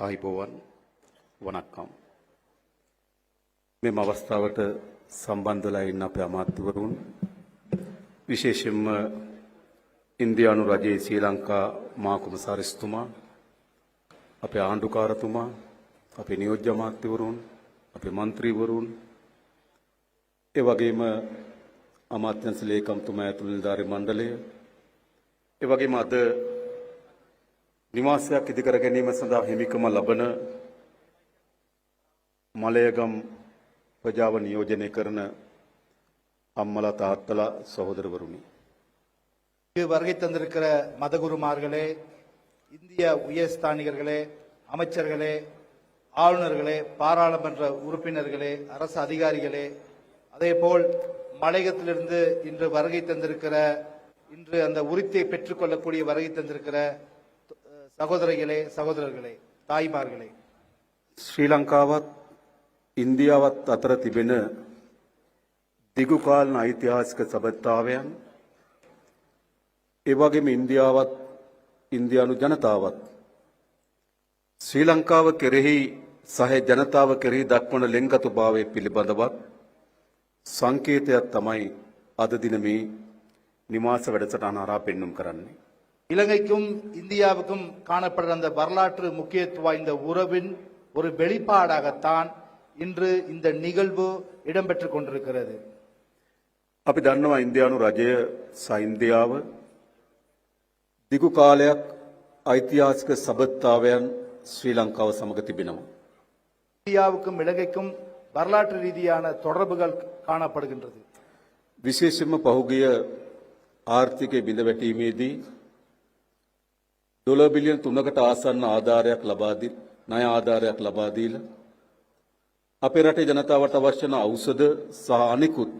ආයිබෝවන් වනක්කම්. මෙම අවස්ථාවට සම්බන්ධලා ඉන්න අපේ අමාත්‍යවරුන් විශේෂයෙන්ම ඉන්දියානු රජයේ ශ්‍රී ලංකා මාකුමසාරිස්තුමා අපේ ආණ්ඩුකාරතුමා අපේ නියෝජ්‍ය අමාත්‍යවරුන් අපේ මන්ත්‍රීවරුන් ඒ වගේම අමාත්‍යංශ ලේකම්තුමා ඇතුළු නිලධාරි මණ්ඩලය ඒ වගේම අද නිවාසයක් ඉදිකර ගැනීම සඳහා හිමිකම ලබන මලයගම් ප්‍රජාව නියෝජනය කරන අම්මලා තාත්තලා සහෝදරවරුනි. இங்கு வருகை தந்திருக்கிற மதகுருமார்களே இந்திய உயர்ஸ்தானிகர்களே அமைச்சர்களே ஆளுநர்களே பாராளுமன்ற உறுப்பினர்களே அரசு அதிகாரிகளே அதேபோல் மலையகத்திலிருந்து இன்று வருகை தந்திருக்கிற இன்று அந்த உரித்தை பெற்றுக்கொள்ளக்கூடிய வருகை தந்திருக்கிற அஹ், சகோதரிகளே சகோதரர்களே தாய்மார்களே ශ්‍රී ලංකාවත් ඉන්දියාවත් අතර තිබෙන දිගුකාලන ඓතිහාසික සබත්තාවයන් ඒවගේම ඉන්දියාවත් ඉන්දයානු ජනතාවත් ශ්‍රී ලංකාව කෙරෙහි සහ ජනතාව කෙරෙහි දක්වන ලෙංගතු භාවය පිළිබඳවත් සංකේතයක් තමයි අද දිනමේ නිවාස වැඩසටහන හරහා පෙන්නුම් කරන්නේ. இலங்கைக்கும் இந்தியாவுக்கும் காணப்படுற அந்த வரலாற்று முக்கியத்துவம் வாய்ந்த உறவின் ஒரு வெளிப்பாடாகத்தான் இன்று இந்த நிகழ்வு இடம்பெற்றுக் கொண்டிருக்கிறது අපි දන්නවා ඉන්දයානු රජය සයින්දියාව දිගු කාලයක් ඓතිහාසික සබත්තාවයන් ශ්‍රී ලංකාව සමඟ තිබෙනවා. இந்தியாவுக்கும் இலங்கைக்கும் வரலாற்று ரீதியான தொடர்புகள் காணப்படுகின்றது විශේෂෙන්ම පහුගිය ආර්ථිකය බිඳ වැටීමේදී ඩොලර් බිලියන තුනකට ආසන්න ආධාරයක් ලබාදී ණය ආධාරයක් ලබාදීල අපේ රටේ ජනතාවට අවශ්‍ය වන ඖෂධ සහ අනිකුත්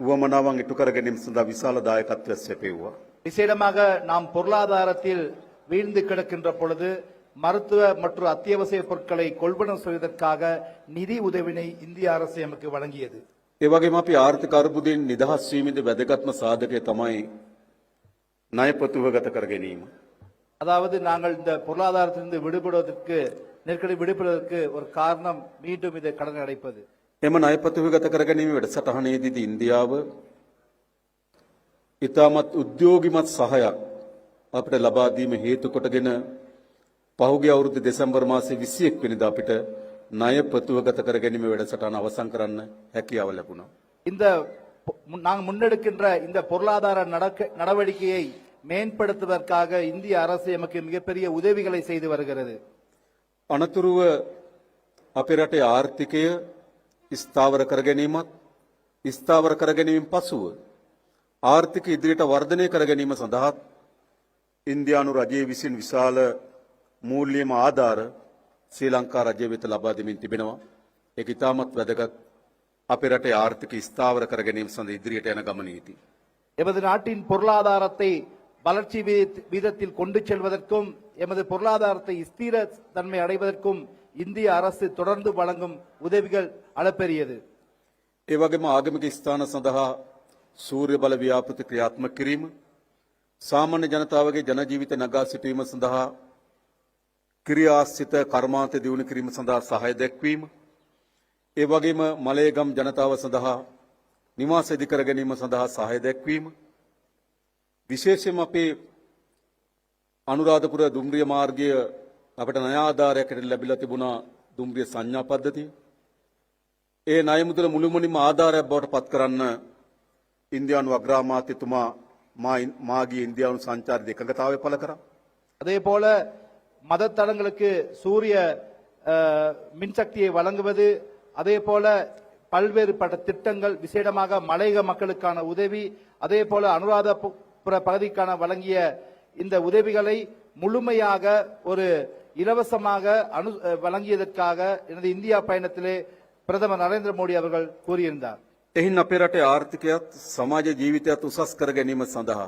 උවමනාවන් ඉටු කර ගැනීම සඳහා විශාල දායකත්වයක් සැපෙව්වා. விசேடமாக நாம் பொருளாதாரத்தில் வீழ்ந்து கிடக்கின்ற பொழுது மருத்துவ மற்றும் அத்தியாவசிய பொருட்களை கொள்வனம் செய்வதற்காக நிதி உதவினை இந்திய அரசு எமக்கு வழங்கியது ඒ වගේම අපි ආර්ථික අර්බුදයෙන් නිදහස් වීමේදී වැදගත්ම සාධකය තමයි ණය ප්‍රතිවගත කර ගැනීම. அதாவது நாங்கள் இந்த பொருளாதாரத்திலிருந்து விடுபடுவதற்கு நெருக்கடி விடுபடுவதற்கு ஒரு காரணம் மீண்டும் இதை கடன் அடைப்பது එම ණය ප්‍රතිවගත කර ගැනීම වැඩසටහනේදීදී ඉන්දියාව ඉතාමත් උද්‍යෝගිමත් සහයක් අපිට ලබා දීම හේතු කොටගෙන පහුගිය අවුරුදු දෙසැම්බර් මාසයේ 21 වෙනිදා අපිට ණය ප්‍රතිවගත කර ගැනීම වැඩසටහන අවසන් කරන්න හැකියාව ලැබුණා. இந்த பொ- மு- நாங்கள் முன்னெடுக்கின்ற இந்த பொருளாதார நடக்க நடவடிக்கையை மேம்படுத்துவதற்காக இந்திய அரசு எமக்கு மிகப்பெரிய உதவிகளை செய்து வருகிறது අනතුරුව අපේ රටේ ආර්ථිකය ස්ථාවර කර ගැනීමත් ස්ථාවර කර ගැනීමෙන් පසුව ආර්ථික ඉදිරියට වර්ධනය කර ගැනීම සඳහාත් ඉන්දියානු රජයේ විසින් විශාල මූල්‍යම ආධාර ශ්‍රී ලංකා රජය වෙත ලබා දෙමින් තිබෙනවා. ඒක ඉතාමත් වැදගත් අපේ රටේ ආර්ථික ස්ථාවර කර ගැනීම සඳහා ඉදිරියට යන ගමනේදී. எமது நாட்டின் பொருளாதாரத்தை வளர்ச்சி வீத- வீதத்தில் கொண்டு செல்வதற்கும் எமது பொருளாதாரத்தை ஸ்திர தன்மை அடைவதற்கும் இந்திய அரசு தொடர்ந்து வழங்கும் உதவிகள் அளப்பெரியது ඒ වගේම ආගමික ස්ථාන සඳහා සූර්ය බල ව්‍යාපෘති ක්‍රියාත්මක කිරීම සාමාන්‍ය ජනතාවගේ ජන ජීවිත නගා සිටීම සඳහා ක්‍රියාස්සිත කර්මාන්ත දියුණු කිරීම සඳහා සහාය දැක්වීම ඒ වගේම මලයගම් ජනතාව සඳහා නිවාස ඉදිකර ගැනීම සඳහා සහාය දැක්වීම විශේෂයෙන්ම අපේ අනුරාධපුර දුම්රිය මාර්ගය අපට ණය ආධාරයකට ලැබිලා තිබුණා දුම්රිය සංඥා පද්ධතිය ඒ ණය මුදල මුළුමනින්ම ආධාරයක් බවට පත් කරන්න ඉන්දියානු අග්‍රාමාත්‍යතුමා මා මාගේ ඉන්දියානු සංචාරය එකඟතාවය පළ කරා. அதே போல மதத்தலங்களுக்கு சூரிய அஹ், மின்சக்தியை வழங்குவது அதே போல பல்வேறுபட்ட திட்டங்கள் விசேடமாக மலையக மக்களுக்கான உதவி அதே போல அனுராதபுர பகுதிக்கான வழங்கிய இந்த உதவிகளை முழுமையாக ஒரு இலவசமாக அனு அஹ், வழங்கியதற்காக எனது இந்தியா பயணத்திலே பிரதமர் நரேந்திர மோடி அவர்கள் கூறியிருந்தார் එහින් අපේ රටේ ආර්ථිකයත් සමාජ ජීවිතයත් උසස් කර ගැනීම සඳහා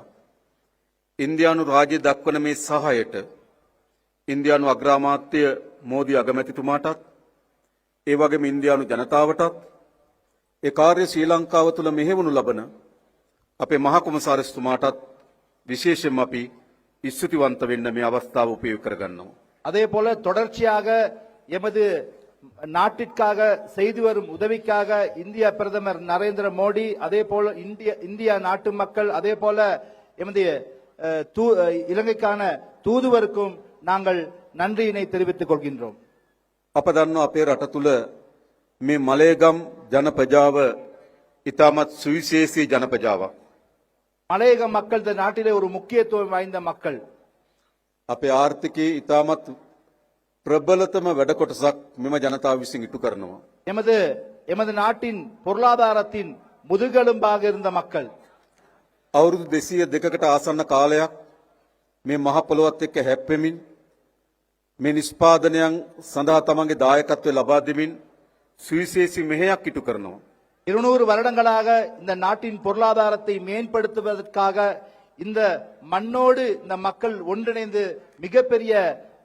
ඉන්දියානු රාජ්‍ය දක්වන මේ සහායට ඉන්දියානු අග්‍රාමාත්‍ය මෝදී අගමැතිතුමාටත් ඒ වගේම ඉන්දියානු ජනතාවටත් ඒ කාර්ය ශ්‍රී ලංකාව තුළ මෙහෙවනු ලබන අපේ මහකොමසාරිස්තුමාටත් විශේෂයෙන් අපි ස්තුතිවන්ත වෙන්න මේ අවස්ථාව උපයෝග කරගන්නවා. அதே போல தொடர்ச்சியாக எமது நாட்டிற்காக செய்து வரும் உதவிக்காக இந்திய பிரதமர் நரேந்திர மோடி அதே போல இந்திய இந்தியா நாட்டு மக்கள் அதே போல எமது அஹ், தூ- அஹ், இலங்கைக்கான தூதுவருக்கும் நாங்கள் நன்றியினை தெரிவித்துக் கொள்கின்றோம் අප දන්නවා අපේ රට තුළ මේ මලේගම් ජනපජාව ඉතාමත් සුවිශේෂී ජනපජාවක්. மலையக மக்கள் இந்த நாட்டிலே ஒரு முக்கியத்துவம் வாய்ந்த மக்கள் අපේ ආර්ථිකයේ ඉතාමත් ප්‍රබලතම වැඩ කොටසක් මෙම ජනතාව විසින් ඉටු කරනවා. எமது எமது நாட்டின் பொருளாதாரத்தின் முதுகெலும்பாக இருந்த மக்கள் අවුරුදු දෙසීය දෙකකට ආසන්න කාලයක් මේ මහ පොළොවත් එක්ක හැප්පෙමින් මේ නිෂ්පාදනයන් සඳහා තමන්ගේ දායකත්වය ලබා දෙමින් සුවිශේෂී මෙහෙයක් ඉටු කරනවා. இருநூறு வருடங்களாக இந்த நாட்டின் பொருளாதாரத்தை மேம்படுத்துவதற்காக இந்த மண்ணோடு இந்த மக்கள் ஒன்றிணைந்து மிகப்பெரிய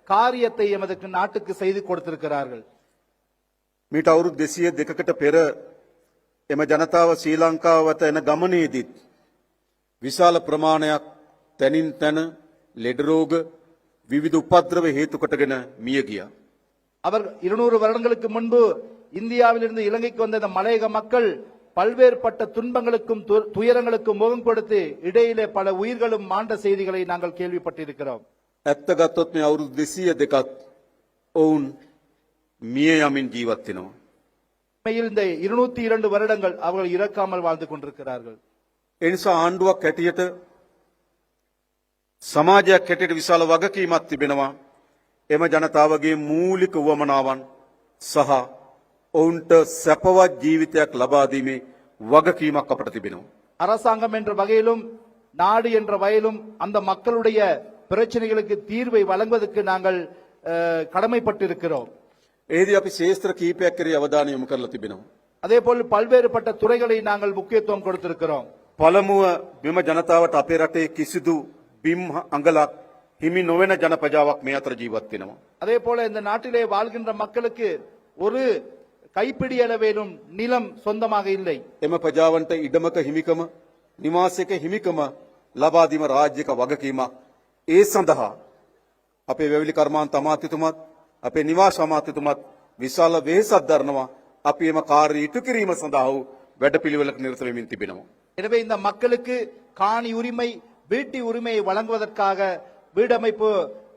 காரியத்தை எமது நாட்டுக்கு செய்து கொடுத்திருக்கிறார்கள் මීට අවුරුදු දෙසිය දෙකකට පෙර එම ජනතාව ශ්‍රී ලංකාව වෙත එන ගමනේදීත් විශාල ප්‍රමාණයක් තැනින් තැන ලෙඩරෝග විවිධ උපද්‍රව හේතු කොටගෙන මිය ගියා. அவர் இருநூறு வருடங்களுக்கு முன்பு இந்தியாவிலிருந்து இலங்கைக்கு வந்த இந்த மலையக மக்கள் பல்வேறுபட்ட துன்பங்களுக்கும் து- துயரங்களுக்கும் முகம் கொடுத்து இடையிலே பல உயிர்களும் மாண்ட செய்திகளை நாங்கள் கேள்விப்பட்டிருக்கிறோம் ඇත්ත ගත්තොත් මේ අවුරුදු දෙසීය දෙකත් ඔවුන් මිය යමින් ජීවත් වෙනවා. உண்மையில் இந்த இருநூத்தி இரண்டு வருடங்கள் அவர்கள் இறக்காமல் வாழ்ந்து கொண்டிருக்கிறார்கள் එනිසා ආණ්ඩුවක් හැටියට සමාජයක් හැටියට විශාල වගකීමක් තිබෙනවා. එම ජනතාවගේ මූලික වුවමනාවන් සහ ඔවුන්ට සැපවත් ජීවිතයක් ලබාදීමේ වගකීමක් අපට තිබෙනවා. அரசாங்கம் என்ற வகையிலும் நாடு என்ற வகையிலும் அந்த மக்களுடைய பிரச்சனைகளுக்கு தீர்வை வழங்குவதற்கு நாங்கள் அஹ், கடமைப்பட்டிருக்கிறோம் ඒදී අපි ශේත්‍ර කීපයක් කරේ අවධානය යොමු කරලා තිබෙනවා. அதே போல் பல்வேறுபட்ட துறைகளை நாங்கள் முக்கியத்துவம் கொடுத்திருக்கிறோம் පළමුව මෙම ජනතාවට අපේ රටේ කිසිදු බිම් අඟලක් හිමි නොවන ජනපජාවක් මේ අතර ජීවත් වෙනවා. அதே போல இந்த நாட்டிலே வாழ்கின்ற மக்களுக்கு ஒரு கைப்பிடி அளவேலும் நிலம் சொந்தமாக இல்லை එම ප්‍රජාවන්ට ඉඩමක හිමිකම නිවාසයක හිමිකම ලබාදීම රාජ්‍යක වගකීමක්. ඒ සඳහා අපේ වැවිලි කර්මාන්ත අමාත්‍යතුමත් අපේ නිවාස අමාත්‍යතුමත් විශාල වෙහෙසක් දරනවා අපි එම කාර්ය ඉටු කිරීම සඳහා වූ වැඩපිළිවෙලක නිරත වෙමින් තිබෙනවා. எனவே இந்த மக்களுக்கு காணி உரிமை வீட்டு உரிமையை வழங்குவதற்காக வீடமைப்பு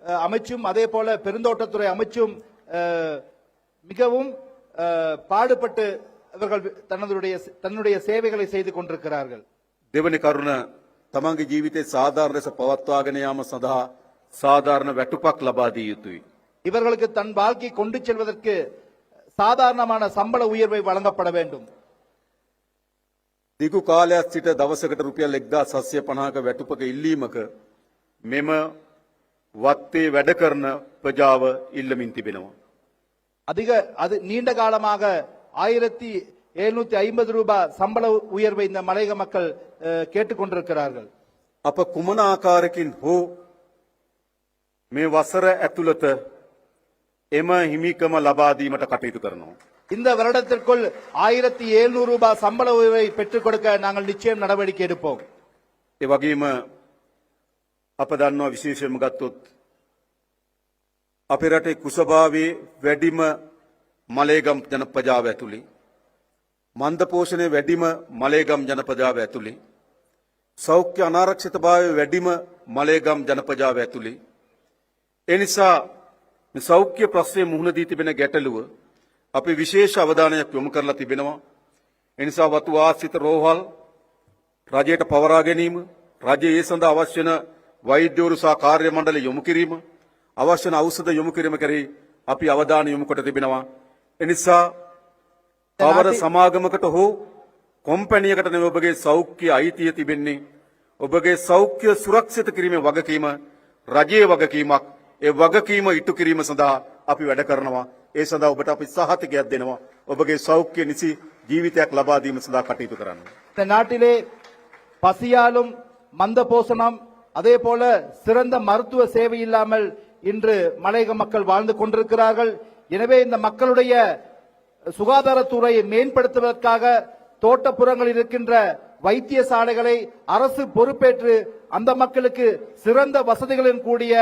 அஹ், அமைச்சும் அதே போல பெருந்தோட்டத்துறை அமைச்சும் அஹ், மிகவும் அஹ், பாடுபட்டு இவர்கள் தன்னுடைய தன்னுடைய சேவைகளை செய்து கொண்டிருக்கிறார்கள் දෙවනි කරුණ තමන්ගේ ජීවිතේ සාධාරණ ලෙස පවත්වාගෙන යාම සඳහා සාධාරණ වැටුපක් ලබා දිය යුතුයි. இவர்களுக்கு தன் வாழ்க்கை கொண்டு செல்வதற்கு சாதாரணமான சம்பள உயர்வை வழங்கப்பட வேண்டும் දිගු කාලයක් සිට දවසකට රුපියල් 1750ක වැටුපක ඉල්ලීමක මෙම වත්තේ වැඩ කරන ප්‍රජාව ඉල්ලමින් තිබෙනවා. அதிக அது நீண்ட காலமாக ஆயிரத்தி எழுநூத்தி ஐம்பது ரூபாய் சம்பள உயர்வை இந்த மலையக மக்கள் அஹ், கேட்டுக்கொண்டிருக்கிறார்கள் අප කුමන ආකාරකින් හෝ මේ වසර ඇතුළත එම හිමිකම ලබාදීමට කටයුතු කරනවා. இந்த வருடத்திற்குள் ஆயிரத்தி எழுநூறு ரூபாய் சம்பள உயர்வை பெற்றுக் கொடுக்க நாங்கள் நிச்சயம் நடவடிக்கை எடுப்போம் ඒ වගේම අප දන්නවා විශේෂයෙන්ම ගත්තොත් අපේ රටේ කුසභාවයේ වැඩිම මලේගම් ජනපජාව ඇතුළේ මන්ද පෝෂණය වැඩිම මලේගම් ජනපජාව ඇතුළේ සෞඛ්‍ය අනාරක්ෂිතභාවය වැඩිම මලේගම් ජනපජාව ඇතුළේ ඒ නිසා මේ සෞඛ්‍ය ප්‍රශ්නය මුහුණ දී තිබෙන ගැටලුව අපි විශේෂ අවධානයක් යොමු කරලා තිබෙනවා. ඒ නිසා වතු ආශ්‍රිත රෝහල් රජයට පවරා ගැනීම රජයේ ඒ සඳහා අවශ්‍ය වන වෛද්‍යවරු සහ කාර්ය මණ්ඩල යොමු කිරීම අවශ්‍ය වන ඖෂධ යොමු කිරීම කෙරෙහි අපි අවධානය යොමු කොට තිබෙනවා. එනිසා කවර සමාගමකට හෝ කොම්පැනියකට නෙවෙයි ඔබගේ සෞඛ්‍ය අයිතිය තිබෙන්නේ. ඔබගේ සෞඛ්‍ය සුරක්ෂිත කිරීමේ වගකීම රජයේ වගකීමක් ඒ වගකීම ඉටු කිරීම සඳහා අපි වැඩ කරනවා ඒ සඳහා ඔබට අපි සහතිකයක් දෙනවා ඔබගේ සෞඛ්‍ය නිසි ජීවිතයක් ලබා දීම සඳහා කටයුතු කරන්න இந்த நாட்டிலே பசியாலும் மந்த போசனம் அதே போல சிறந்த மருத்துவ சேவை இல்லாமல் இன்று மலையக மக்கள் வாழ்ந்து கொண்டிருக்கிறார்கள் எனவே இந்த மக்களுடைய சுகாதாரத்துறையை மேம்படுத்துவதற்காக தோட்டப்புறங்களில் இருக்கின்ற வைத்தியசாலைகளை அரசு பொறுப்பேற்று அந்த மக்களுக்கு சிறந்த வசதிகளுடன் கூடிய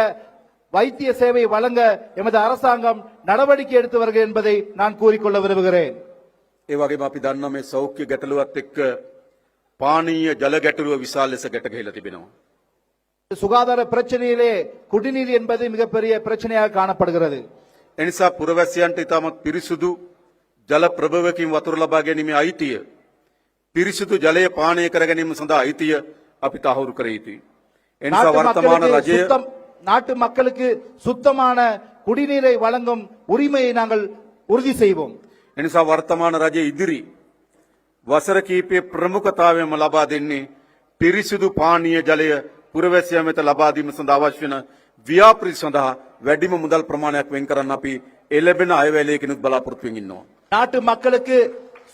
வைத்திய சேவை வழங்க எமது அரசாங்கம் நடவடிக்கை எடுத்து வருகிறது என்பதை நான் கூறிக்கொள்ள விரும்புகிறேன் ඒ වගේම අපි දන්නවා මේ සෞඛ්‍ය ගැටලුවත් එක්ක පානීය ජල ගැටලුව විශාල ලෙස ගැට ගහලා තිබෙනවා. சுகாதார பிரச்சனையிலே குடிநீர் என்பது மிகப்பெரிய பிரச்சனையாக காணப்படுகிறது එනිසා පුරවැසියන්ට ඉතාමත් පිරිසුදු ජල ප්‍රභවකින් වතුර ලබා ගැනීමේ අයිතිය පිරිසුදු ජලය පානය කර ගැනීම සඳහා අයිතිය අපි තහවුරු කර යුතුයි. එනිසා நாட்டு වර්තමාන மக்களுக்கு රජය சுத்தம் நாட்டு மக்களுக்கு சுத்தமான குடிநீரை வழங்கும் உரிமையை நாங்கள் உறுதி செய்வோம் එනිසා වර්තමාන රජය ඉදිරි වසර කීපයේ ප්‍රමුඛතාවයම ලබා දෙන්නේ පිරිසිදු පානීය ජලය පුරවැසියන් වෙත ලබා දීම සඳහා අවශ්‍ය වන ව්‍යාපෘති සඳහා වැඩිම මුදල් ප්‍රමාණයක් වෙන් කරන්න අපි එළඹෙන අයවැලයකිනුත් බලාපොරොත්තු වෙමින් ඉන්නවා. நாட்டு மக்களுக்கு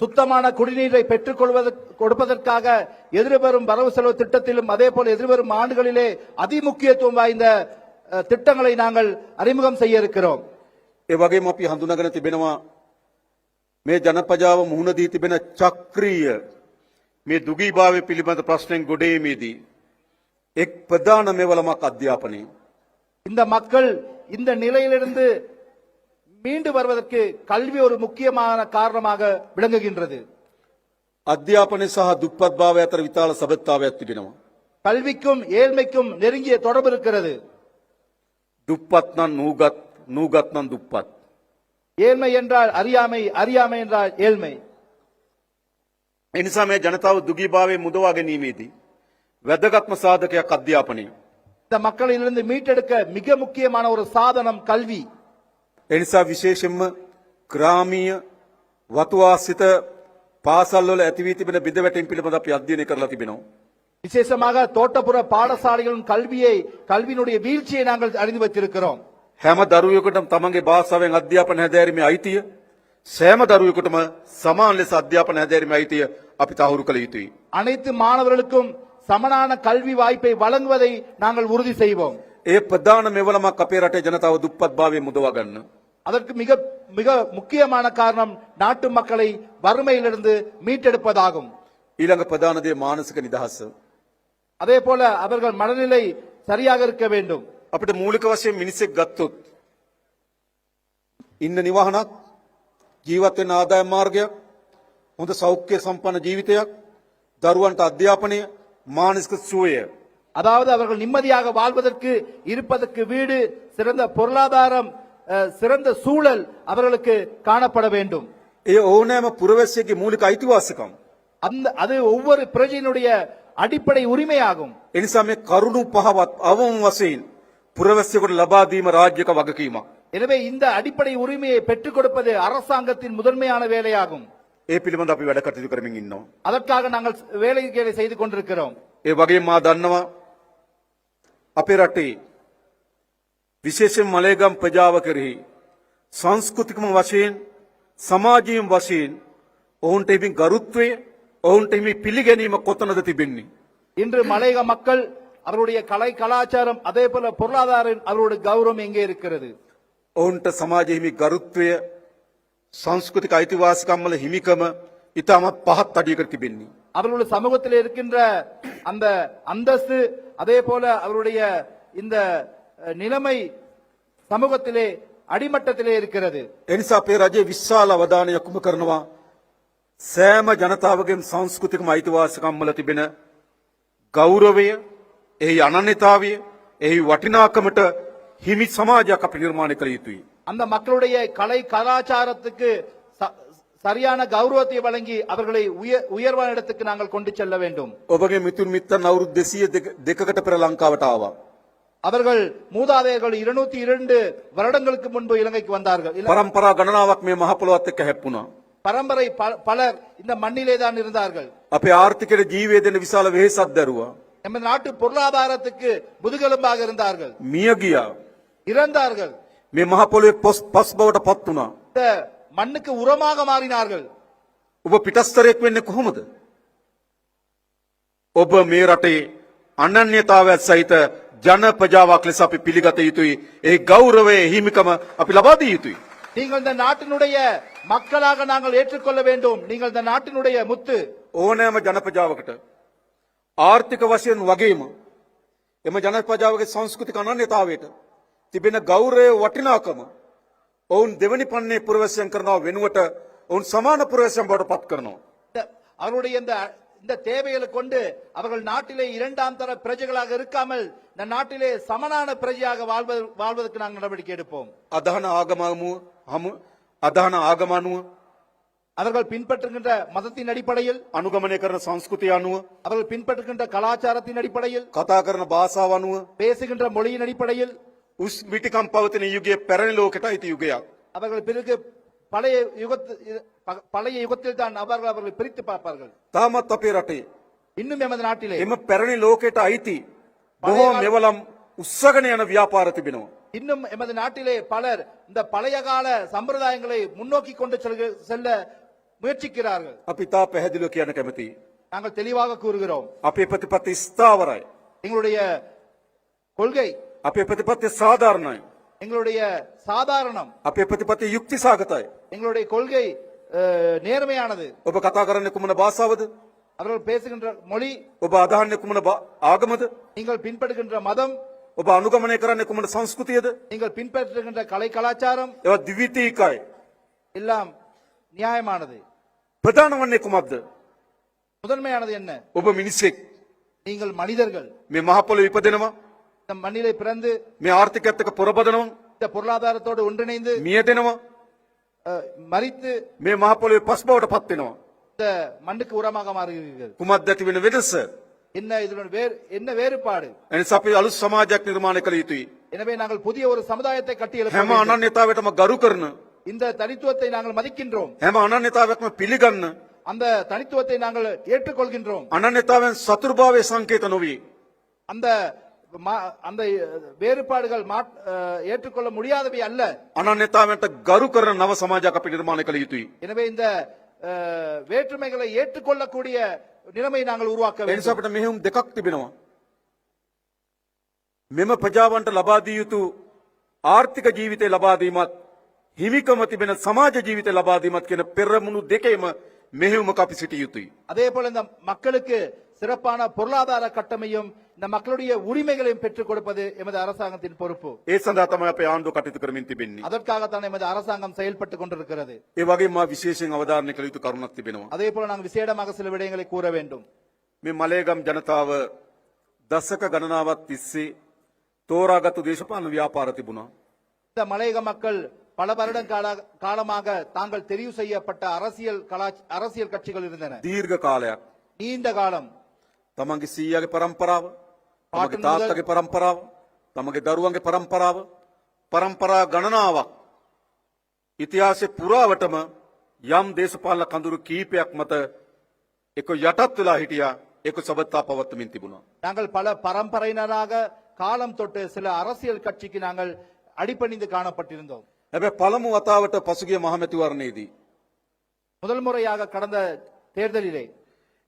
சுத்தமான குடிநீரை பெற்றுக் கொள்வதற்கு கொடுப்பதற்காக எதிர்வரும் வரவு செலவு திட்டத்திலும் அதே போல எதிர்வரும் ஆண்டுகளிலே அதிமுக்கியத்துவம் வாய்ந்த அஹ், திட்டங்களை நாங்கள் அறிமுகம் செய்ய இருக்கிறோம் ඒ වගේම අපි හඳුනාගෙන තිබෙනවා මේ ජනපජාව මුහුණ දී තිබෙන චක්‍රීය මේ දුගීභාවය පිළිබඳ ප්‍රශ්නෙන් ගොඩේමේදී එක් ප්‍රධාන මෙවලමක් අධ්‍යාපනය. இந்த மக்கள் இந்த நிலையிலிருந்து மீண்டு வருவதற்கு கல்வி ஒரு முக்கியமான காரணமாக விளங்குகின்றது අධ්‍යාපනය සහ දුප්පත් භාවය අතර විතාල සබත්තාවයක් තිබෙනවා. கல்விக்கும் ஏழ்மைக்கும் நெருங்கிய தொடர்பு இருக்கிறது දුප්පත් නම් නූගත් නූගත් නම් දුප්පත්. ஏழ்மை என்றால் அறியாமை அறியாமை என்றால் ஏழ்மை එනිසා මේ ජනතාව දුගීභාවය මුදවා ගැනීමේදී. වැදගත්ම සාධකයක් අධ්‍යාපනය. இந்த மக்களிலிருந்து மீட்டெடுக்க மிக முக்கியமான ஒரு சாதனம் கல்வி එනිසා විශේෂෙන්ම ග්‍රාමීය වතුවාසිත පාසල්වල ඇතිවී තිබෙන බිඳවැටීම් පිළිබඳ අපි අධ්‍යයනය කරලා තිබෙනවා. விசேஷமாக தோட்டப்புற பாடசாலைகளின் கல்வியை கல்வியினுடைய வீழ்ச்சியை நாங்கள் அறிந்து வைத்திருக்கிறோம் හැම දරුවෙකුටම තමන්ගේ භාෂාවෙන් අධ්‍යාපන හැදෑරීමේ අයිතිය සෑම දරුවෙකුටම සමාන ලෙස අධ්‍යාපන හැදෑරීමේ අයිතිය අපි තහවුරු කළ යුතුයි. அனைத்து மாணவர்களுக்கும் சமனான கல்வி வாய்ப்பை வழங்குவதை நாங்கள் உறுதி செய்வோம் ඒ ප්‍රධාන මෙවලමක් අපේ රටේ ජනතාව දුප්පත් භාවය මුදවා ගන්න. அதற்கு மிக மிக முக்கியமான காரணம் நாட்டு மக்களை வறுமையிலிருந்து மீட்டெடுப்பதாகும் ඊළඟ ප්‍රධාන දේ මානසික නිදහස. அதே போல அவர்கள் மனநிலை சரியாக இருக்க வேண்டும் අපිට මූලික වශයෙන් මිනිස්සෙක් ගත්තොත් ඉන්න නිවහනක් ජීවත් වෙන්න ආදායම් මාර්ගයක් හොඳ සෞඛ්‍ය සම්පන්න ජීවිතයක් දරුවන්ට අධ්‍යාපනය මානසික සුවය அதாவது அவர்கள் நிம்மதியாக வாழ்வதற்கு இருப்பதற்கு வீடு சிறந்த பொருளாதாரம் அஹ், சிறந்த சூழல் அவர்களுக்கு காணப்பட வேண்டும் ඒ ඕනෑම පුරවැසියගේ මූලික අයිතිවාසිකම්. அந்த அது ஒவ்வொரு பிரஜையினுடைய அடிப்படை உரிமையாகும் එනිසා මේ කරුණු පහවත් අවම වශයෙන් පුරවැසියෙකුට ලබා දීම රාජ්‍යක වගකීමක්. எனவே இந்த அடிப்படை உரிமையை பெற்றுக் கொடுப்பது அரசாங்கத்தின் முதன்மையான வேலையாகும் ඒ පිළිබඳ අපි වැඩ කටයුතු කරමින් ඉන්නවා. அதற்காக நாங்கள் வேலைகளை செய்து கொண்டிருக்கிறோம் ඒ වගේම මා දන්නවා අපේ රටේ විශේෂයෙන් මලේගම් ප්‍රජාව කෙරෙහි සංස්කෘතිකම වශයෙන් සමාජීය වශයෙන් ඔවුන්ට එමින් ගරුත්වය ඔවුන්ට එමි පිළිගැනීම කොතනද තිබෙන්නේ. இன்று மலையக மக்கள் அவருடைய கலை கலாச்சாரம் அதே போல பொருளாதார அவருடைய கௌரவம் எங்கே இருக்கிறது ඔවුන්ට සමාජයෙහි ගරුත්වය සංස්කෘතික අයිතිවාසිකම්වල හිමිකම ඉතාමත් පහත් අඩියකට තිබෙන්නේ. அவர்களுடைய சமூகத்தில் இருக்கின்ற அந்த அந்தஸ்து அதே போல அவருடைய இந்த அஹ், நிலைமை சமூகத்திலே அடிமட்டத்திலே இருக்கிறது එනිසා අපේ රජයේ විශාල අවධානය යොමු කරනවා සෑම ජනතාවගෙන් සංස්කෘතිකම අයිතිවාසිකම්වල තිබෙන ගෞරවය එහි අනන්‍යතාවය එහි වටිනාකමට හිමි සමාජයක් අපි නිර්මාණය කළ යුතුයි. அந்த மக்களுடைய கலை கலாச்சாரத்துக்கு ச- சரியான கௌரவத்தை வழங்கி அவர்களை உயர் உயர்வான இடத்துக்கு நாங்கள் கொண்டு செல்ல வேண்டும் ඔබගේ මිතුන් මිත්තන් අවුරුදු දෙසිය දෙකකට පෙර ලංකාවට ආවා. அவர்கள் மூதாதையர்கள் இருநூத்தி இரண்டு வருடங்களுக்கு முன்பு இலங்கைக்கு வந்தார்கள் இல்ல- පරම්පරා ගණනාවක් මේ මහපොළොවත් එක්ක හැප්පුණා. பரம்பரை ப- பலர் இந்த மண்ணிலே தான் இருந்தார்கள் අපේ ආර්ථිකයට ජීවය දෙන විශාල වෙහෙසක් දැරුවා. நமது நாட்டு பொருளாதாரத்துக்கு முதுகெலும்பாக இருந்தார்கள் මිය ගියා. இறந்தார்கள் මේ මහපොළොවේ පොස් පස් බවට පත් වුණා. இந்த மண்ணுக்கு உரமாக மாறினார்கள் ඔබ පිටස්තරයෙක් වෙන්නේ කොහොමද? ඔබ මේ රටේ අනන්‍යතාවයක් සහිත ජන ප්‍රජාවක් ලෙස අපි පිළිගත යුතුයි. ඒ ගෞරවය හිමිකම අපි ලබා දිය යුතුයි. நீங்கள் இந்த நாட்டினுடைய மக்களாக நாங்கள் ஏற்றுக்கொள்ள வேண்டும் நீங்கள் இந்த நாட்டினுடைய முத்து ඕනෑම ජන ප්‍රජාවකට ආර්ථික වශයෙන් වගේම එම ජන ප්‍රජාවගේ සංස්කෘතික අනන්‍යතාවයට තිබෙන ගෞරවය වටිනාකම ඔවුන් දෙවනි පන්නේ පුරවැසියන් කරනවා වෙනුවට ඔවුන් සමාන පුරවැසියන් බවට පත් කරනවා. இந்த- அவருடைய இந்த இந்த தேவைகளை கொண்டு அவர்கள் நாட்டிலே இரண்டாம் தர பிரஜைகளாக இருக்காமல் இந்த நாட்டிலே சமனான பிரஜையாக வாழ்வது வாழ்வதற்கு நாங்கள் நடவடிக்கை எடுப்போம் අදහන ආගමමුව හමු අදහන ආගමනුව அவர்கள் பின்பற்றுகின்ற மதத்தின் அடிப்படையில் අනුගමනය කරන සංස්කෘතිය අනුව அவர்கள் பின்பற்றுகின்ற கலாச்சாரத்தின் அடிப்படையில் කතා කරන භාෂාව අනුව பேசுகின்ற மொழியின் அடிப்படையில் උස් මිටිකම් පවතින යුගයේ පැරණි ලෝකෙට අයිති යුගයක්. அவர்கள் பிறகு பழைய யுகத்து ப- பழைய யுகத்தில் தான் அவர்கள் அவர்களை பிரித்து பார்ப்பார்கள் තාමත් අපේ රටේ இன்னும் எமது நாட்டிலே එම පැරණி ලෝකෙට අයිති බොහෝ මෙවලම් උත්සගෙන යන ව්‍යාපාර තිබෙනවා. இன்னும் எமது நாட்டிலே பலர் இந்த பழைய கால சம்பிரதாயங்களை முன்னோக்கி கொண்டு செல்க- செல்ல முயற்சிக்கிறார்கள் අපි තා පැහැදිලිව කියන කැමති. நாங்கள் தெளிவாக கூறுகிறோம் අපේ ප්‍රතිපත්ති ස්ථාවරයි. எங்களுடைய கொள்கை අපේ ප්‍රතිපත්ති සාධාරණයි. எங்களுடைய சாதாரணம் අපේ ප්‍රතිපත්ති යුක්ති සාගතයි. எங்களுடைய கொள்கை அஹ், நேர்மையானது ඔබ කතා කරන්න කුමන භාෂාවද? அவர்கள் பேசுகின்ற மொழி ඔබ අදහන්න කුමන භා- ආගමද? நீங்கள் பின்பற்றுகின்ற மதம் ඔබ අනුගමනය කරන්න කුමන සංස්කෘතියද? நீங்கள் பின்பற்றுகின்ற கலை கலாச்சாரம் ඒවා දිවිතීකයි. எல்லாம் நியாயமானது ප්‍රධාන වන්නේ කුමක්ද? முதன்மையானது என்ன ඔබ මිනිස්සෙක් நீங்கள் மனிதர்கள் මේ මහ පොළොවේ ඉපදෙනවා. இந்த மண்ணிலே பிறந்து මේ ආර්ථිකයත් එක්ක පොරබදනවා. இந்த பொருளாதாரத்தோடு ஒன்றிணைந்து මියදෙනවා. அஹ், மரித்து මේ මහ පොළොවේ පස් බවට පත් වෙනවා. இந்த மண்ணுக்கு உரமாக மாறுகிறீர்கள் කුමක්ද ඇති වෙන වෙනස? என்ன இதனுடைய வேறு என்ன வேறுபாடு එනිසා අපි අලුත් සමාජයක් නිර්මාණය කළ යුතුයි. எனவே நாங்கள் புதிய ஒரு சமுதாயத்தை கட்டி எழுப்ப හැම வேண்டும். අනන්‍යතාවයටම ගරු කරන இந்த தனித்துவத்தை நாங்கள் மதிக்கின்றோம் හැම අනන්‍යතාවයක්ම පිළිගන්න அந்த தனித்துவத்தை நாங்கள் ஏற்றுக்கொள்கின்றோம் අනන්‍යතාවෙන් සතුරුභාවය සංකේත නොවේ. அந்த மா- அந்த வேறுபாடுகள் மாட்- அஹ், ஏற்றுக்கொள்ள முடியாதவை அல்ல අනන්‍යතාවන්ට ගරු කරන නව සමාජයක් අපි නිර්මාණය කළ යුතුයි. எனவே இந்த அஹ், வேற்றுமைகளை ஏற்றுக்கொள்ளக்கூடிய நிலைமை நாங்கள் உருவாக்க එනිසා வேண்டும் අපිට මෙහෙයුම් දෙකක් තිබෙනවා. මෙම ප්‍රජාවන්ට ලබා දිය යුතු ආර්ථික ජීවිතය ලබා දීමත් හිමිකම තිබෙන සමාජ ජීවිතය ලබා දීමත් කියන පෙරමුණු දෙකේම මෙහෙයුමක අපි සිටිය යුතුයි. அதே போல இந்த மக்களுக்கு சிறப்பான பொருளாதார கட்டமையும் இந்த மக்களுடைய உரிமைகளையும் பெற்றுக் கொடுப்பது எமது அரசாங்கத்தின் பொறுப்பு ඒ සඳහා තමයි අපේ ආණ්ඩුව කටයුතු කරමින් තිබෙන්නේ. அதற்காகத்தான் எமது அரசாங்கம் செயல்பட்டுக் கொண்டிருக்கிறது ඒ වගේම මා විශේෂයෙන් අවධාරණය කළ යුතු කරුණක් තිබෙනවා. அதே போல நாங்கள் விசேடமாக சில விடயங்களை கூற வேண்டும் මේ මලේගම් ජනතාව දසක ගණනාවක් තිස්සේ තෝරාගත්තු දේශපාලන ව්‍යාපාර තිබුණා. இந்த மலையக மக்கள் பல வருடம் கால- காலமாக தாங்கள் தெரிவு செய்யப்பட்ட அரசியல் கலாச்- அரசியல் கட்சிகள் இருந்தன දීර්ඝ කාලයක්. நீண்ட காலம் තමන්ගේ සීයාගේ පරම්පරාව තමගේ පාටන් තාත්තගේ පරම්පරාව තමගේ දරුවන්ගේ පරම්පරාව පරම්පරා ගණනාවක් ඉතිහාසය පුරාවටම යම් දේශපාලන කඳුරු කීපයක් මත එක යටත් වෙලා හිටියා එක සබත්තා පවත්වමින් තිබුණා. நாங்கள் பல பரம்பரையினராக காலம் தொட்டு சில அரசியல் கட்சிக்கு நாங்கள் அடிபணிந்து காணப்பட்டிருந்தோம் හැබැයි පළමු වතාවට පසුගිය මහමැතිවරණයේදී. முதல் முறையாக கடந்த தேர்தலிலே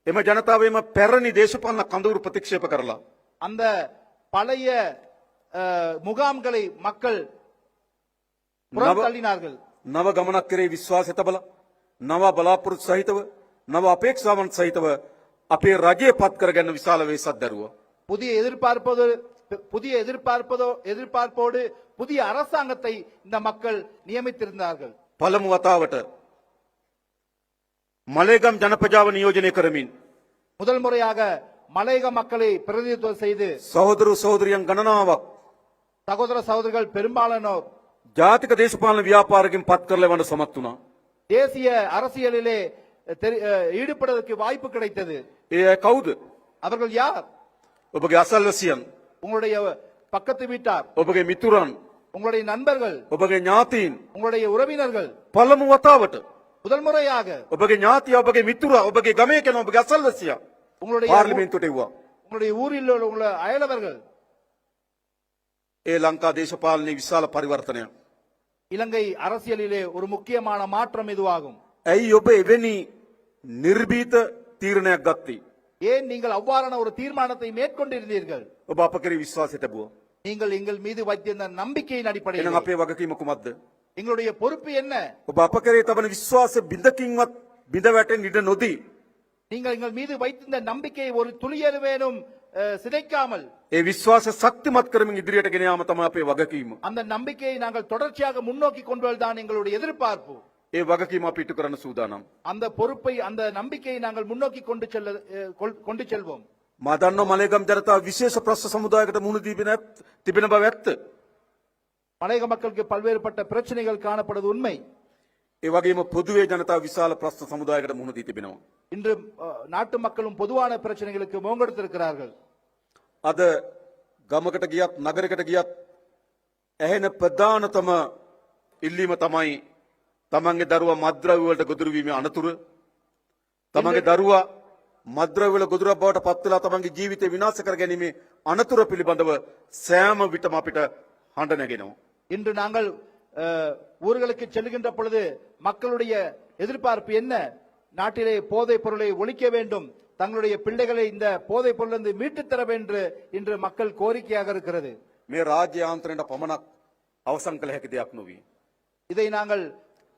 එම ජනතාවේම පැරණි දේශපාලන කඳුරු ප්‍රතික්ෂේප කරලා. அந்த பழைய அஹ், முகாம்களை மக்கள் புறம் நவ- தள்ளினார்கள் නව ගමනක් කරේ විශ්වාසය තබල නව බලාපොරොත්තු සහිතව නව අපේක්ෂාවන් සහිතව අපේ රජය පත් කරගන්න විශාල වේසක් දැරුවා. புதிய எதிர்பார்ப்பது புதிய எதிர்பார்ப்பதோ எதிர்பார்ப்போடு புதிய அரசாங்கத்தை இந்த மக்கள் நியமித்திருந்தார்கள் පළමු වතාවට மலைகம் ஜனபஜாவ நியோஜனை கருமீன். முதல் முறையாக மலையக மக்களை பிரதிநிதித்துவம் செய்து சகோதர சகோதரியம் கணனாவ. சகோதர சகோதரிகள் பெரும்பாலானோர் ஜாதிக தேசபாலன வியாபாரிக்கும் பத்கர்ல வேண்ட சமத்துனா. தேசிய அரசியலிலே ஈடுபடுவதற்கு வாய்ப்பு கிடைத்தது. கவுது. அவர்கள் யார்? ஒப்புகை அசல்வசியன் உங்களுடைய பக்கத்து வீட்டார். ஒப்புகை மித்துரான். உங்களுடைய நண்பர்கள். ஒப்புகை ஞாத்தீன். உங்களுடைய உறவினர்கள். பலமும் ஒத்தாவட்டு. முதல் முறையாக ඔබගේ ඥාතිය ඔබගේ මිතුර ඔබගේ ගමේ කෙන ඔබගේ අසල්වසිය உங்களுடைய පාර්ලිමේන්තුවට එව්වා. உங்களுடைய ஊரில் உள்ள அயலவர்கள் ඒ ලංකා දේශපාලනයේ විශාල පරිවර්තනයක්. இலங்கை அரசியலிலே ஒரு முக்கியமான மாற்றம் இதுவாகும் ඇයි ඔබ එවැනි නිර්භීත තීරණයක් ගත්තේ. ஏன் நீங்கள் அவ்வாறான ஒரு தீர்மானத்தை மேற்கொண்டிருந்தீர்கள் ඔබ අප කරේ විශ්වාසය තැබුව. நீங்கள் எங்கள் மீது வைத்திருந்த நம்பிக்கையின் එන அடிப்படையில் අපේ වගකීම කුමක්ද. எங்களுடைய பொறுப்பு என்ன ඔබ අප කරේ තබන විශ්වාස බිඳකින්වත් බිඳ වැටෙන් ඉඩ නොදී. நீங்கள் எங்கள் மீது வைத்திருந்த நம்பிக்கையை ஒரு துளியலுவேனும் அஹ், சிதைக்காமல் ඒ විශ්වාස ශක්තිමත් කරමින් ඉදිරියට ගෙන යාම තමයි අපේ වගකීම. அந்த நம்பிக்கையை நாங்கள் தொடர்ச்சியாக முன்னோக்கி கொண்டு வருவதுதான் எங்களுடைய எதிர்பார்ப்பு ඒ වගකීම අපි ඉටු කරන්න සූදානම්. அந்த பொறுப்பை அந்த நம்பிக்கையை நாங்கள் முன்னோக்கி கொண்டு செல்ல அஹ், கொள்- கொண்டு செல்வோம் මා දන්නවා මලේගම් ජනතාව විශේෂ ප්‍රශ්න සමුදායකට මුහුණ දීපෙන ඇත්ත- තිබෙන බව ඇත්ත. மலையக மக்களுக்கு பல்வேறுபட்ட பிரச்சனைகள் காணப்படுவது உண்மை ඒ වගේම පොදුවේ ජනතාව විශාල ප්‍රශ්න සමුදායකට මුහුණ දී තිබෙනවා. இன்று அஹ், நாட்டு மக்களும் பொதுவான பிரச்சனைகளுக்கு முகங்கொடுத்திருக்கிறார்கள் අද ගමකට ගියත් නගරකට ගියත් ඇහෙන ප්‍රධානතම ඉල්ලීම තමයි තමන්ගේ දරුවා මද්‍රව්‍යවලට ගොදුරුවීම අනතුර තමන්ගේ දරුවා මද්‍රව්‍යවල ගොදුරක් බවට පත්වෙලා තමන්ගේ ජීවිතය විනාශ කර ගැනීමේ අනතුර පිළිබඳව සෑම විටම අපිට හඬ නැගෙනවා. இன்று நாங்கள் அஹ், ஊர்களுக்கு செல்கின்ற பொழுது மக்களுடைய எதிர்பார்ப்பு என்ன நாட்டிலே போதைப் பொருளை ஒழிக்க வேண்டும் தங்களுடைய பிள்ளைகளை இந்த போதைப் பொருளிலிருந்து மீட்டுத் தர வேண்டும் இன்று மக்கள் கோரிக்கையாக இருக்கிறது මේ රාජ්‍ය ආන්තරයට පමණක් අවසන් කළ හැකි දෙයක් නොවී. இதை நாங்கள்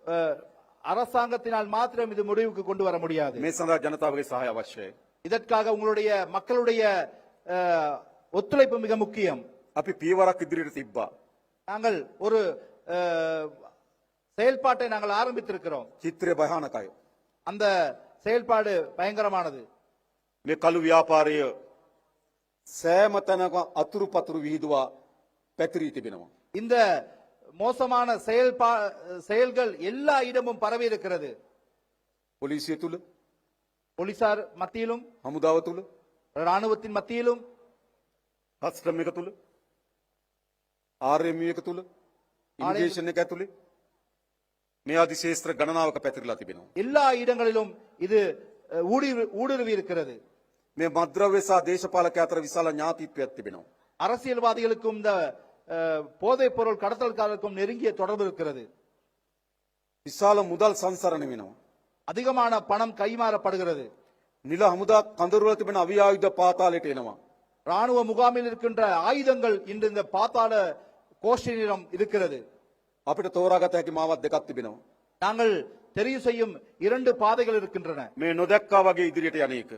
அஹ், அரசாங்கத்தினால் மாத்திரம் இது முடிவுக்கு கொண்டு வர முடியாது මේ සඳහා ජනතාවගේ සහය අවශ්‍යයි. இதற்காக உங்களுடைய மக்களுடைய அஹ், ஒத்துழைப்பு மிக முக்கியம் අපි පියවරක් ඉදිරියට තිබ්බා. நாங்கள் ஒரு அஹ், செயல்பாட்டை நாங்கள் ஆரம்பித்திருக்கிறோம் චිත්‍රය භයානකයි. அந்த செயல்பாடு பயங்கரமானது මේ කළු ව්‍යාපාරය සෑම තැනක අතුරු පතුරු විහිදුවා පැතිරී තිබෙනවා. இந்த மோசமான செயல்பா செயல்கள் எல்லா இடமும் பரவி இருக்கிறது පොලිසිය තුළ போலீசார் மத்தியிலும் හමුදාව තුළ ராணுவத்தின் மத்தியிலும் කස්ටම් එක තුළ ආර්යමිය එක තුළ ඉන්ගේෂන් එක ඇතුළේ මේ අධි ශේත්‍ර ගණනාවක පැතිරලා තිබෙනවා. எல்லா இடங்களிலும் இது அஹ், ஊடுருவி ஊடுருவி இருக்கிறது මේ මද්‍රව්‍ය සහ දේශපාලක අතර විශාල ඥාතිත්වයක් තිබෙනවා. அரசியல்வாதிகளுக்கும் இந்த அஹ், போதைப் பொருள் கடத்தல்காரருக்கும் நெருங்கிய தொடர்பு இருக்கிறது විශාල මුදල් සංසරණ වෙනවා. அதிகமான பணம் கைமாறப்படுகிறது නිල හමුදා කඳරුවල තිබෙන අවියායුධ පාතාලයට එනවා. ராணுவ முகாமில் இருக்கின்ற ஆயுதங்கள் இன்று இந்த பாத்தாள கோஷ்டியிடம் இருக்கிறது අපිට තෝරාගත හැකි මාවත් දෙකක් තිබෙනවා. நாங்கள் தெரிவு செய்யும் இரண்டு பாதைகள் இருக்கின்றன මේ නොදැක්කා වගේ ඉදිරියට යන එක.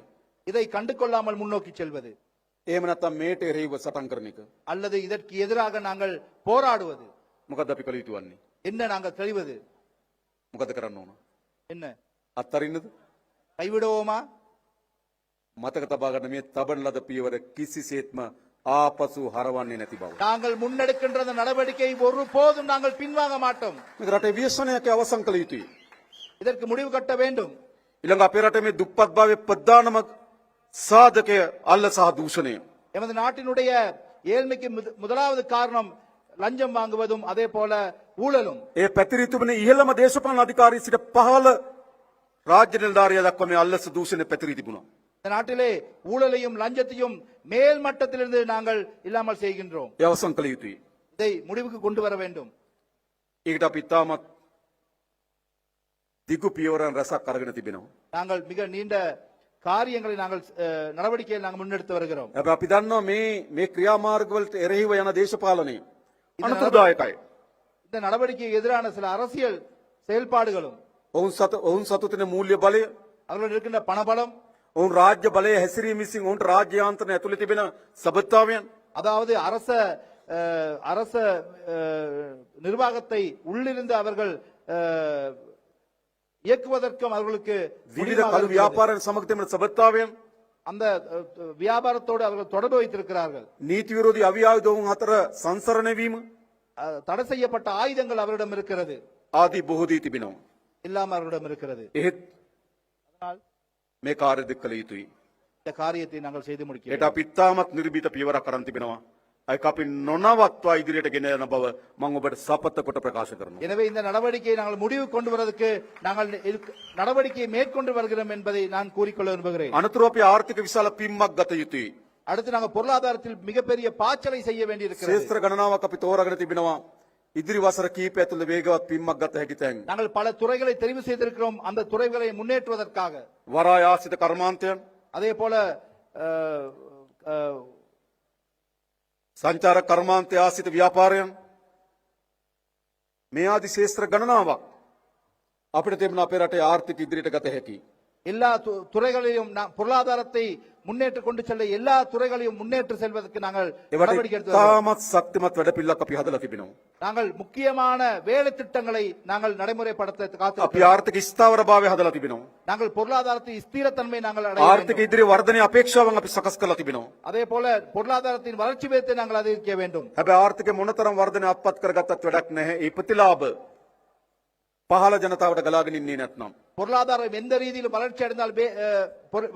இதை கண்டு கொள்ளாமல் முன்னோக்கி செல்வது එහෙම නැත්නම් මේට එරෙහිව සටන් කරන එක. அல்லது இதற்கு எதிராக நாங்கள் போராடுவது මොකද අපි කළ යුතු වන්නේ? என்ன நாங்கள் தெரிவது මොකද කරන්න ඕන? என்ன අත්තරින්නද? கைவிடுவோமா මතක තබා ගන්න මේ තබන ලද පියවර කිසිසේත්ම ආපසු හරවන්නේ නැති බව. நாங்கள் முன்னெடுக்கின்ற அந்த நடவடிக்கை ஒருபோதும் நாங்கள் பின்வாங்க மாட்டோம் මේක රටේ ව්‍යසනයක් අවසන් කළ යුතුයි. இதற்கு முடிவு கட்ட வேண்டும் ඊළඟ අපේ රටේ මේ දුප්පත් භාවයේ ප්‍රධානම සාධකය අල්ල සහ දූෂණය. எமது நாட்டினுடைய ஏழ்மைக்கு முத- முதலாவது காரணம் லஞ்சம் வாங்குவதும் அதே போல ஊழலும் ඒ පැතිරී තිබෙන ඉහළම දේශපාලන අධිකාරී සිට පහළ රාජ්‍ය නිලධාරියා දක්වා මේ අල්ලස දූෂණය පැතිරී තිබුණා. இந்த நாட்டிலே ஊழலையும் லஞ்சத்தையும் மேல் மட்டத்திலிருந்து நாங்கள் இல்லாமல் செய்கின்றோம் ඒ අවසන් කළ යුතුයි. இதை முடிவுக்கு கொண்டு வர வேண்டும் ඒකට අපි ඉතාමත් දිගු පියවරන් රැසක් අරගෙන තිබෙනවා. நாங்கள் மிக நீண்ட காரியங்களை நாங்கள் அஹ், நடவடிக்கையை நாங்கள் முன்னெடுத்து வருகிறோம் හැබැයි අපි දන්නවා මේ මේ ක්‍රියාමාර්ගවලට එරෙහිව යන දේශපාලනය අනතුරුදායකයි. இந்த நடவடிக்கைக்கு எதிரான சில அரசியல் செயல்பாடுகளும் ඔවුන් සත ඔවුන් සතුතින මූල්‍ය බලය அவர்கள் இருக்கின்ற பணபலம் ඔවුන් රාජ්‍ය බලය හැසිරීම විසින් ඔවුන්ට රාජ්‍යාන්තරණ ඇතුළේ තිබෙන සබත්තාවයන් அதாவது அரச அஹ், அரச அஹ், நிர்வாகத்தை உள்ளிருந்து அவர்கள் அஹ், இயக்குவதற்கும் அவர்களுக்கு විවිධ முடிவாக කළු இருக்கிறது. ව්‍යාපාරයන් සමග තිබෙන සබත්තාවයන් அந்த அஹ், வியாபாரத்தோடு அவர்கள் தொடர்பு வைத்திருக்கிறார்கள் නීති විරෝධී අවියායුධ ඔවුන් අතර සංසරණය වීම அஹ், தடை செய்யப்பட்ட ஆயுதங்கள் அவரிடம் இருக்கிறது ආදී බොහෝ දී තිබෙනවා. இல்லாம அவரிடம் இருக்கிறது එහෙත් அதனால் මේ කාර්ය දෙක කළ යුතුයි. இந்த காரியத்தை நாங்கள் செய்து முடிக்க ඒට අපි ඉතාමත් නිර්භීත පියවරක් කරන් තිබෙනවා. ඒක අපි නොනවත්වා ඉදිරියට ගෙන යන බව මම ඔබට සපත්ත කොට ප්‍රකාශ කරනවා. எனவே இந்த நடவடிக்கையை நாங்கள் முடிவு கொண்டு வருவதற்கு நாங்கள் இதுக்கு- நடவடிக்கையை மேற்கொண்டு வருகிறோம் என்பதை நான் கூறிக்கொள்ள விரும்புகிறேன் අනතුරු අපි ආර්ථික විශාල පිම්මක් ගත යුතුයි. அடுத்து நாங்கள் பொருளாதாரத்தில் மிகப்பெரிய பாய்ச்சலை செய்ய வேண்டியிருக்கிறது ශේත්‍ර ගණනාවක් අපි තෝරාගෙන තිබෙනවා. ඉදිරි වසර කීපය ඇතුළත වේගවත් පිම්මක් ගත හැකි තැන්. நாங்கள் பல துறைகளை தெரிவு செய்திருக்கிறோம் அந்த துறைகளை முன்னேற்றுவதற்காக වරාය ආශ්‍රිත කර්මාන්තයන්, அதே போல அஹ், அஹ், සංචාර කර්මාන්තය ආශ්‍රිත ව්‍යාපාරයන් මේ ආදි ශේත්‍ර ගණනාවක් අපිට තිබෙන අපේ රටේ ආර්ථික ඉදිරියට ගත හැකි. எல்லா து- துறைகளிலும் நாம் பொருளாதாரத்தை முன்னேற்ற கொண்டு செல்ல எல்லா துறைகளையும் முன்னேற்ற செல்வதற்கு நாங்கள் ඒවට நடவடிக்கை எடுத்து வருகிறோம். තාමත් ශක්තිමත් වැඩපිල්ලක් අපි හදලා තිබෙනවා. நாங்கள் முக்கியமான வேலை திட்டங்களை நாங்கள் நடைமுறைப்படுத்த අපි காத்து ආර්ථික ස්ථාවරභාවය හදලා තිබෙනවා. நாங்கள் பொருளாதாரத்தை ஸ்திரத்தன்மை நாங்கள் அடைய ආර්ථික வேண்டும். ඉදිරි වර්ධනය අපේක්ෂාවන් අපි සකස් කරලා තිබෙනවා. அதே போல பொருளாதாரத்தின் வளர்ச்சி விதத்தை நாங்கள் அதிகரிக்க வேண்டும் හැබැයි ආර්ථික මොනතරම් වර්ධනය අත්පත් කරගත්තත් වැඩක් නැහැ. ඒ ප්‍රතිලාභ පහල ජනතාවට ගලාගෙන ඉන්නේ නැත්නම් பொருளாதாரம் எந்த ரீதியிலும் வளர்ச்சி அடைந்தால்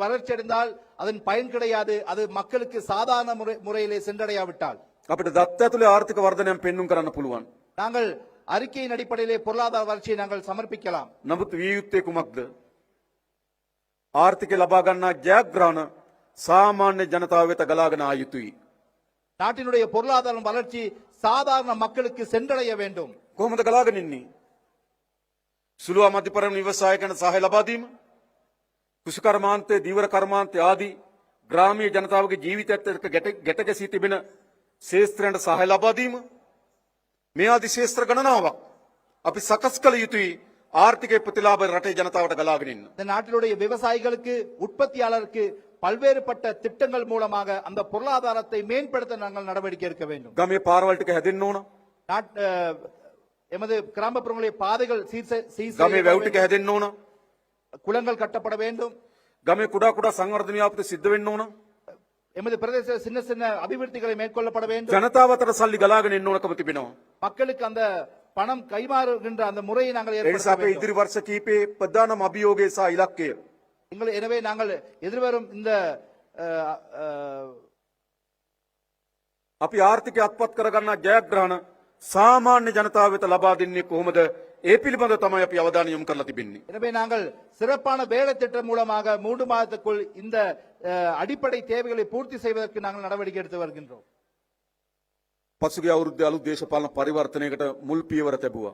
வளர்ச்சி அடைந்தால் அதன் பயன் கிடையாது அது மக்களுக்கு சாதாரண முறை முறையிலே சென்றடையாவிட்டால் அப்படி දත් ඇතුලේ ආර්ථික பெண்ணும் පෙන්වන්න කරන්න நாங்கள் அறிக்கையின் அடிப்படையிலே பொருளாதார வளர்ச்சியை நாங்கள் சமர்ப்பிக்கலாம் නමුත් විය යුත්තේ කුමක්ද? ආර්ථිකය ලබා ගන්නා ජයග්‍රහණ සාමාන්‍ය ජනතාව වෙත ගලාගෙන நாட்டினுடைய பொருளாதாரம் வளர்ச்சி சாதாரண மக்களுக்கு சென்றடைய வேண்டும். කොහොමද ගලාගෙන ඉන්නේ? සුළු අමධ්‍යපරම නිවසායකන සහය ලබා දීම, කුෂිකර්මාන්තය, දීවර කර්මාන්තය ආදී ග්‍රාමීය ජනතාවගේ ජීවිතයත් එක්ක ගැට ගැට ගැසී තිබෙන ශේස්ත්‍රයන්ට සහය ලබා දීම මේ ආදී ශේස්ත්‍ර ගණනාවක් අපි සකස් කළ යුතුයි ආර්ථික ප්‍රතිලාභ රටේ ජනතාවට ගලාගෙන ඉන්න. இந்த நாட்டினுடைய விவசாயிகளுக்கு உற்பத்தியாளருக்கு பல்வேறுபட்ட திட்டங்கள் மூலமாக அந்த பொருளாதாரத்தை மேம்படுத்த நாங்கள் நடவடிக்கை எடுக்க வேண்டும் ගමේ පාරවල් ටික எமது கிராமப்புறங்களுடைய பாதைகள் சீர் செ- சீர் ගමේ செய்யப்பட වැව් ටික வேண்டும். හැදෙන්න ඕන. குளங்கள் கட்டப்பட வேண்டும் ගමේ කුඩා කුඩා සංවර්ධන ව්‍යාපෘති සිද්ධ වෙන්න ඕන. எமது பிரதேச சின்ன சின்ன அபிவிருத்திகளை மேற்கொள்ளப்பட வேண்டும் ජනතාව අතර සල්ලි ගලාගෙන එන්න ඕනකම තිබෙනවා. மக்களுக்கு அந்த பணம் கைமாறுகின்ற அந்த முறையை நாங்கள் ඒ ஏற்படுத்த නිසා අපේ வேண்டும் ඉදිරි වර්ෂ කීපේ ප්‍රධානම අභියෝගය සහ ඉලක්කය எங்களை எனவே நாங்கள் எதிர்வரும் இந்த அஹ், அஹ், අපි ආර්ථිකය අත්පත් කරගන්නා ජයග්‍රහණ සාමාන්‍ය ජනතාව වෙත ලබා දෙන්නේ කොහොමද? ඒ පිළිබඳව තමයි අපි අවධානය යොමු කරලා තිබෙන්නේ. எனவே நாங்கள் சிறப்பான வேலை திட்டம் மூலமாக மூன்று மாதத்துக்குள் இந்த அஹ், அடிப்படை தேவைகளை பூர்த்தி செய்வதற்கு நாங்கள் நடவடிக்கை எடுத்து வருகின்றோம் පසුගිය අවුරුද්දේ අලුත් දේශපාලන පරිවර්තනයකට මුල් පියවර තැබුවා.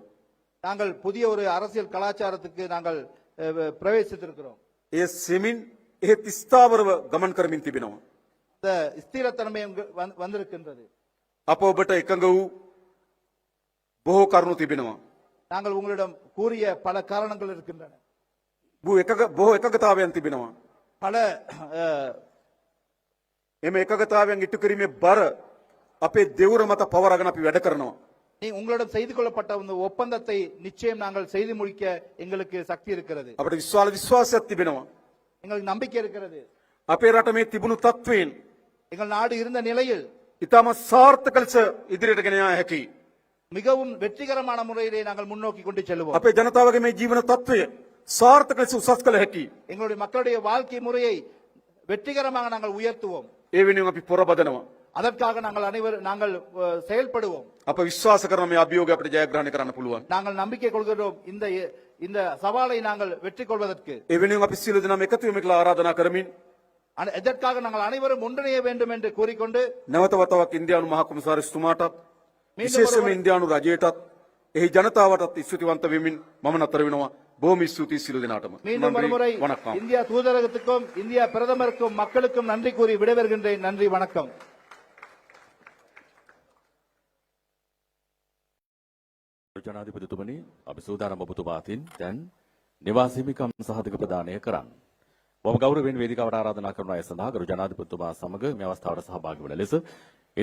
நாங்கள் புதிய ஒரு அரசியல் கலாச்சாரத்துக்கு நாங்கள் அஹ், பிரவேசித்திருக்கிறோம் ඒ සෙමින් එහෙත් ස්ථාවරව ගමන් කරමින් තිබෙනවා. இந்த ஸ்திரத்தன்மை இங்கு வந்து- வந்திருக்கின்றது අප ඔබට එකඟ වූ බොහෝ කරුණු තිබෙනවා. நாங்கள் உங்களிடம் கூறிய பல காரணங்கள் இருக்கின்றன බොහෝ එකඟ බොහෝ එකඟතාවයන් තිබෙනවා. பல அஹ், එම එකඟතාවයන් ඉටු කිරීමේ බර අපේ දෙවුර මත පවරගෙන අපි වැඩ කරනවා. நீ உங்களிடம் செய்து கொள்ளப்பட்ட இந்த ஒப்பந்தத்தை நிச்சயம் நாங்கள் செய்து முடிக்க எங்களுக்கு சக்தி இருக்கிறது අපට විශ්වාල විශ්වාසයක් තිබෙනවා. எங்களுக்கு நம்பிக்கை இருக்கிறது අපේ රට මේ තිබුණු තත්ත්වයෙන් எங்கள் நாடு இருந்த நிலையில் ඉතාම සාර්ථක ලෙස ඉදිරියට ගෙන යා හැකි. மிகவும் வெற்றிகரமான முறையிலே நாங்கள் முன்னோக்கி கொண்டு செல்வோம் අපේ ජනතාවගේ මේ ජීවන තත්ත්වය සාර්ථක ලෙස උසස් කළ හැකි. எங்களுடைய மக்களுடைய வாழ்க்கை முறையை வெற்றிகரமாக நாங்கள் உயர்த்துவோம் ඒ වෙනුවෙන් අපි පොරබදනවා. அதற்காக நாங்கள் அனைவரும் நாங்கள் அஹ், செயல்படுவோம் අප විශ්වාස කරන මේ අභියෝගය අපිට ජයග්‍රහණය කරන්න පුළුවන්. நாங்கள் நம்பிக்கை கொள்கிறோம் இந்த இந்த சவாலை நாங்கள் வெற்றி கொள்வதற்கு ඒ වෙනුවෙන් අපි සියලු දෙනාම එකතු වෙමු කියලා ආරාධනා කරමින් அன- இதற்காக நாங்கள் அனைவரும் ஒன்றிணைய வேண்டும் என்று கூறிக்கொண்டு නැවත වතාවක් ඉන්දියානු මහ කොමසාරිස්තුමාටත් මීට විශේෂයෙන්ම බොරබර- ඉන්දියානු රජයටත් එහි ජනතාවටත් ස්තුතිවන්ත වෙමින් මම නතර වෙනවා. බොහොම ස්තුතියි සියලු දෙනාටම. மீண்டும் நன்றி, ஒருமுறை வணக்கம். இந்தியா தூதரகத்துக்கும் இந்தியா பிரதமருக்கும் மக்களுக்கும் நன்றி கூறி விடைபெறுகின்றேன் நன்றி வணக்கம் ජනාධිපතිතුමනි අපි සූදානම් ඔබතුමා අතින් දැන් නිවාස හිමිකම් සහතික ප්‍රදානය කරන්න. මම ගෞරවයෙන් වේදිකාවට ආරාධනා කරන අය සඳහා ගරු ජනාධිපතිතුමා සමග මේ අවස්ථාවට සහභාගී වන ලෙස